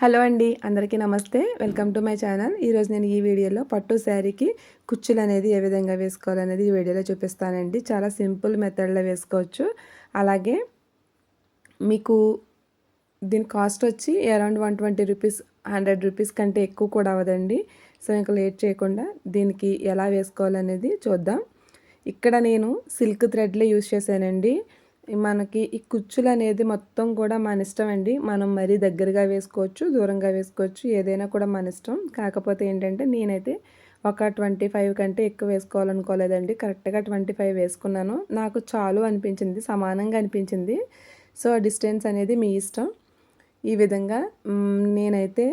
Hello అండి అందరికీ నమస్తే. Welcome to my channel. ఈరోజు నేను ఈ వీడియోలో పట్టు శారీకి కుచ్చులు అనేది ఏ విధంగా వేసుకోవాలనేది ఈ వీడియోలో చూపిస్తానండి. చాలా సింపుల్ మెథడ్లో వేసుకోవచ్చు. అలాగే మీకు దీని కాస్ట్ వచ్చి around one twenty rupees hundred rupees కంటే ఎక్కువ కూడా అవ్వదండి. సో ఇంకా లేట్ చేయకుండా దీనికి ఎలా వేసుకోవాలనేది చూద్దాం. ఇక్కడ నేను సిల్క్ థ్రెడ్లే యూస్ చేశానండి. మనకి ఈ కుచ్చులు అనేది మొత్తం కూడా మన ఇష్టం అండి మనం మరీ దగ్గరగా వేసుకోవచ్చు దూరంగా వేసుకోవచ్చు ఏదైనా కూడా మన ఇష్టం. కాకపోతే ఏంటంటే నేనైతే ఒక ట్వంటీ ఫైవ్ కంటే ఎక్కువ వేసుకోవాలనుకోలేదండి. కరెక్ట్గా ట్వంటీ ఫైవ్ వేసుకున్నాను. నాకు చాలు అనిపించింది సమానంగా అనిపించింది. సో డిస్టెన్స్ అనేది మీ ఇష్టం. ఈ విధంగా నేనైతే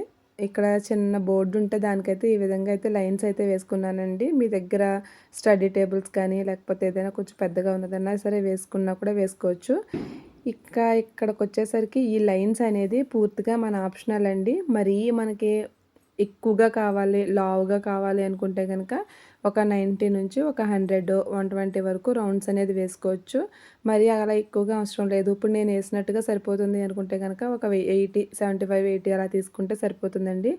ఇక్కడ చిన్న బోర్డు ఉంటే దానికైతే ఈ విధంగా అయితే లైన్స్ అయితే వేసుకున్నానండి. మీ దగ్గర స్టడీ టేబుల్స్ కానీ లేకపోతే ఏదైనా కొంచెం పెద్దగా ఉన్నదన్నా సరే వేసుకున్నా కూడా వేసుకోవచ్చు. ఇంకా ఇక్కడికి వచ్చేసరికి ఈ లైన్స్ అనేది పూర్తిగా మన ఆప్షనల్ అండి. మరీ మనకి ఎక్కువగా కావాలి లావుగా కావాలి అనుకుంటే కనుక ఒక నైంటీ నుంచి ఒక హండ్రెడ్ వన్ ట్వంటీ వరకు రౌండ్స్ అనేది వేసుకోవచ్చు. మరి అలా ఎక్కువగా అవసరం లేదు. ఇప్పుడు నేను వేసినట్టుగా సరిపోతుంది అనుకుంటే కనుక ఒక ఎయిటీ సెవెంటీ ఫైవ్ ఎయిటీ అలా తీసుకుంటే సరిపోతుందండి.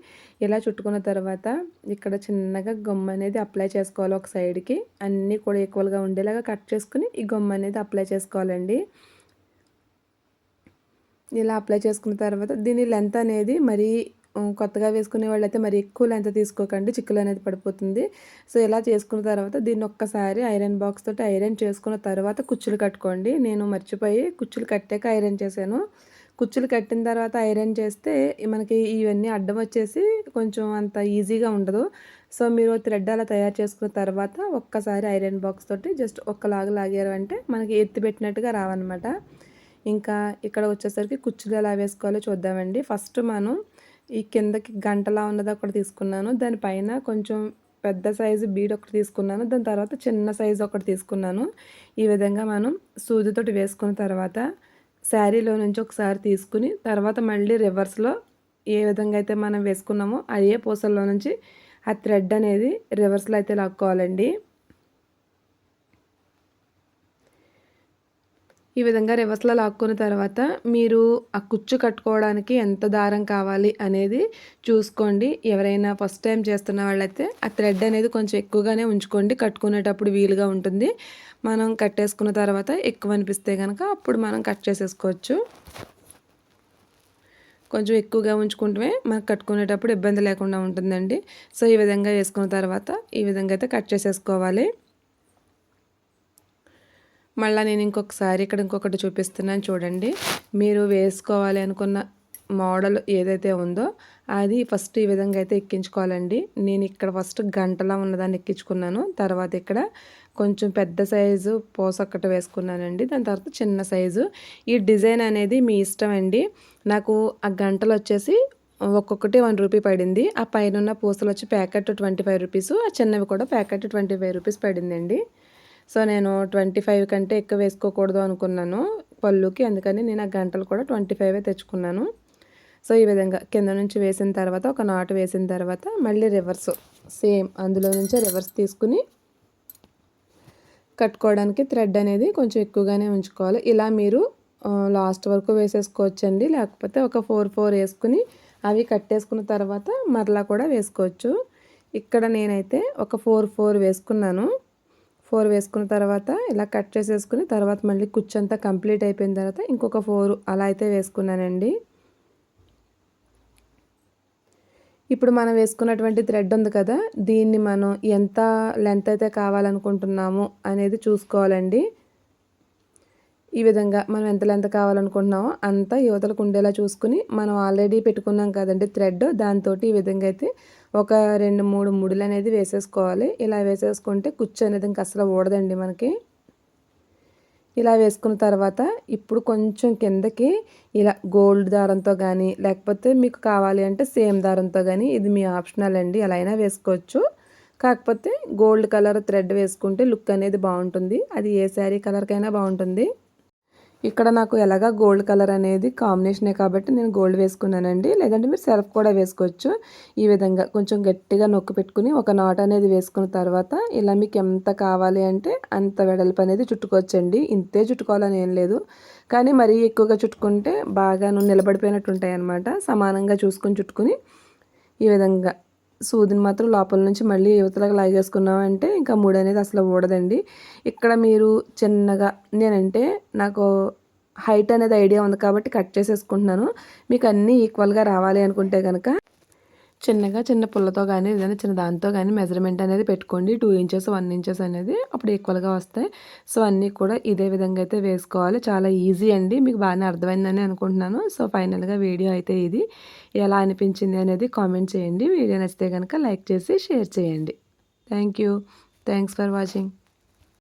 ఇలా చుట్టుకున్న తర్వాత ఇక్కడ చిన్నగా గమ్ అనేది అప్లై చేసుకోవాలి ఒక సైడ్కి. అన్నీ కూడా ఈక్వల్గా ఉండేలాగా కట్ చేసుకుని ఈ గమ్ అనేది అప్లై చేసుకోవాలండి. ఇలా అప్లై చేసుకున్న తర్వాత దీని లెంత్ అనేది మరీ కొత్తగా వేసుకునే వాళ్ళైతే మరి ఎక్కువ లెంత్ తీసుకోకండి చిక్కులు అనేది పడిపోతుంది. సో ఇలా చేసుకున్న తర్వాత దీన్ని ఒక్కసారి ఐరన్ బాక్స్ తోటి ఐరన్ చేసుకున్న తర్వాత కుచ్చులు కట్టుకోండి. నేను మర్చిపోయి కుచ్చులు కట్టాక ఐరన్ చేశాను. కుచ్చులు కట్టిన తర్వాత ఐరన్ చేస్తే మనకి ఇవన్నీ అడ్డం వచ్చేసి కొంచెం అంత ఈజీగా ఉండదు. సో మీరు థ్రెడ్ అలా తయారు చేసుకున్న తర్వాత ఒక్కసారి ఐరన్ బాక్స్ తోటి జస్ట్ ఒక్కలాగా లాగారు అంటే మనకి ఎత్తి పెట్టినట్టుగా రావన్నమాట. ఇంకా ఇక్కడ వచ్చేసరికి కుచ్చులు ఎలా వేసుకోవాలో చూద్దామండి. ఫస్ట్ మనం ఈ కిందకి గంటలా ఉన్నది ఒకటి తీసుకున్నాను. దానిపైన కొంచెం పెద్ద సైజు బీడ్ ఒకటి తీసుకున్నాను. దాని తర్వాత చిన్న సైజు ఒకటి తీసుకున్నాను. ఈ విధంగా మనం సూదితోటి వేసుకున్న తర్వాత శారీలో నుంచి ఒకసారి తీసుకుని తర్వాత మళ్ళీ రివర్స్లో ఏ విధంగా అయితే మనం వేసుకున్నామో అదే పూసల్లో నుంచి ఆ థ్రెడ్ అనేది రివర్స్లో అయితే లాక్కోవాలండి. ఈ విధంగా రివర్స్లో లాక్కున్న తర్వాత మీరు ఆ కుచ్చు కట్టుకోవడానికి ఎంత దారం కావాలి అనేది చూసుకోండి. ఎవరైనా ఫస్ట్ టైం చేస్తున్న వాళ్ళైతే ఆ థ్రెడ్ అనేది కొంచెం ఎక్కువగానే ఉంచుకోండి. కట్టుకునేటప్పుడు వీలుగా ఉంటుంది. మనం కట్టేసుకున్న తర్వాత ఎక్కువ అనిపిస్తే కనుక అప్పుడు మనం కట్ చేసేసుకోవచ్చు. కొంచెం ఎక్కువగా ఉంచుకుంటే మనకు కట్టుకునేటప్పుడు ఇబ్బంది లేకుండా ఉంటుందండి. సో ఈ విధంగా వేసుకున్న తర్వాత ఈ విధంగా అయితే కట్ చేసేసుకోవాలి. మళ్ళీ నేను ఇంకొకసారి ఇక్కడ ఇంకొకటి చూపిస్తున్నాను చూడండి. మీరు వేసుకోవాలి అనుకున్న మోడల్ ఏదైతే ఉందో అది ఫస్ట్ ఈ విధంగా అయితే ఎక్కించుకోవాలండి. నేను ఇక్కడ ఫస్ట్ గంటలా ఉన్నదాన్ని ఎక్కించుకున్నాను. తర్వాత ఇక్కడ కొంచెం పెద్ద సైజు పోసొక్కటి వేసుకున్నానండి. దాని తర్వాత చిన్న సైజు. ఈ డిజైన్ అనేది మీ ఇష్టం అండి. నాకు ఆ గంటలు వచ్చేసి ఒక్కొక్కటి వన్ రూపీ పడింది. ఆ పైన ఉన్న పూసలు వచ్చి ప్యాకెట్ ట్వంటీ ఫైవ్ రూపీస్ ఆ చిన్నవి కూడా ప్యాకెట్ ట్వంటీ ఫైవ్ రూపీస్ పడిందండి. సో నేను ట్వంటీ ఫైవ్ కంటే ఎక్కువ వేసుకోకూడదు అనుకున్నాను పళ్ళుకి. అందుకని నేను ఆ గంటలు కూడా ట్వంటీ ఫైవే తెచ్చుకున్నాను. సో ఈ విధంగా కింద నుంచి వేసిన తర్వాత ఒక నాటు వేసిన తర్వాత మళ్ళీ రివర్స్ సేమ్ అందులో నుంచే రివర్స్ తీసుకుని కట్టుకోవడానికి థ్రెడ్ అనేది కొంచెం ఎక్కువగానే ఉంచుకోవాలి. ఇలా మీరు లాస్ట్ వరకు వేసేసుకోవచ్చండి. లేకపోతే ఒక ఫోర్ ఫోర్ వేసుకుని అవి కట్టేసుకున్న తర్వాత మరలా కూడా వేసుకోవచ్చు. ఇక్కడ నేనైతే ఒక ఫోర్ ఫోర్ వేసుకున్నాను. ఫోర్ వేసుకున్న తర్వాత ఇలా కట్ చేసేసుకుని తర్వాత మళ్ళీ కుచ్చంతా కంప్లీట్ అయిపోయిన తర్వాత ఇంకొక ఫోర్ అలా అయితే వేసుకున్నానండి. ఇప్పుడు మనం వేసుకున్నటువంటి థ్రెడ్ ఉంది కదా దీన్ని మనం ఎంత లెంత్ అయితే కావాలనుకుంటున్నాము అనేది చూసుకోవాలండి. ఈ విధంగా మనం ఎంత లెంత్ కావాలనుకుంటున్నామో అంత యువతలకు ఉండేలా చూసుకుని మనం ఆల్రెడీ పెట్టుకున్నాం కదండి థ్రెడ్ దాంతో ఈ విధంగా అయితే ఒక రెండు మూడు ముడులు అనేది వేసేసుకోవాలి. ఇలా వేసేసుకుంటే కుచ్చు అనేది ఇంకా అసలు ఊడదండి మనకి. ఇలా వేసుకున్న తర్వాత ఇప్పుడు కొంచెం కిందకి ఇలా గోల్డ్ దారంతో కానీ లేకపోతే మీకు కావాలి అంటే సేమ్ దారంతో కానీ ఇది మీ ఆప్షనల్ అండి. ఎలా అయినా వేసుకోవచ్చు. కాకపోతే గోల్డ్ కలర్ థ్రెడ్ వేసుకుంటే లుక్ అనేది బాగుంటుంది. అది ఏ శారీ కలర్కైనా బాగుంటుంది. ఇక్కడ నాకు ఎలాగా గోల్డ్ కలర్ అనేది కాంబినేషనే కాబట్టి నేను గోల్డ్ వేసుకున్నానండి. లేదంటే మీరు సెల్ఫ్ కూడా వేసుకోవచ్చు. ఈ విధంగా కొంచెం గట్టిగా నొక్కి పెట్టుకుని ఒక నాట్ అనేది వేసుకున్న తర్వాత ఇలా మీకు ఎంత కావాలి అంటే అంత వెడల్పు అనేది చుట్టుకోవచ్చండి. ఇంతే చుట్టుకోవాలని ఏం లేదు. కానీ మరీ ఎక్కువగా చుట్టుకుంటే బాగా నిలబడిపోయినట్టు ఉంటాయి అన్నమాట సమానంగా చూసుకొని చుట్టుకుని ఈ విధంగా సూదిని మాత్రం లోపల నుంచి మళ్ళీ యువతలకు లాగేసుకున్నామంటే ఇంకా మూడు అనేది అసలు ఊడదండి. ఇక్కడ మీరు చిన్నగా నేనంటే నాకు హైట్ అనేది ఐడియా ఉంది కాబట్టి కట్ చేసేసుకుంటున్నాను. మీకు అన్నీ ఈక్వల్గా రావాలి అనుకుంటే కనుక చిన్నగా చిన్న పుల్లతో కానీ ఏదైనా చిన్న దాంతో కానీ మెజర్మెంట్ అనేది పెట్టుకోండి. టూ ఇంచెస్ వన్ ఇంచెస్ అనేది అప్పుడు ఈక్వల్గా వస్తాయి. సో అన్నీ కూడా ఇదే విధంగా అయితే వేసుకోవాలి. చాలా ఈజీ అండి. మీకు బాగానే అర్థమైందని అనుకుంటున్నాను. సో ఫైనల్గా వీడియో అయితే ఇది. ఎలా అనిపించింది అనేది కామెంట్ చేయండి. వీడియో నచ్చితే కనుక లైక్ చేసి షేర్ చేయండి. Thank you thanks for watching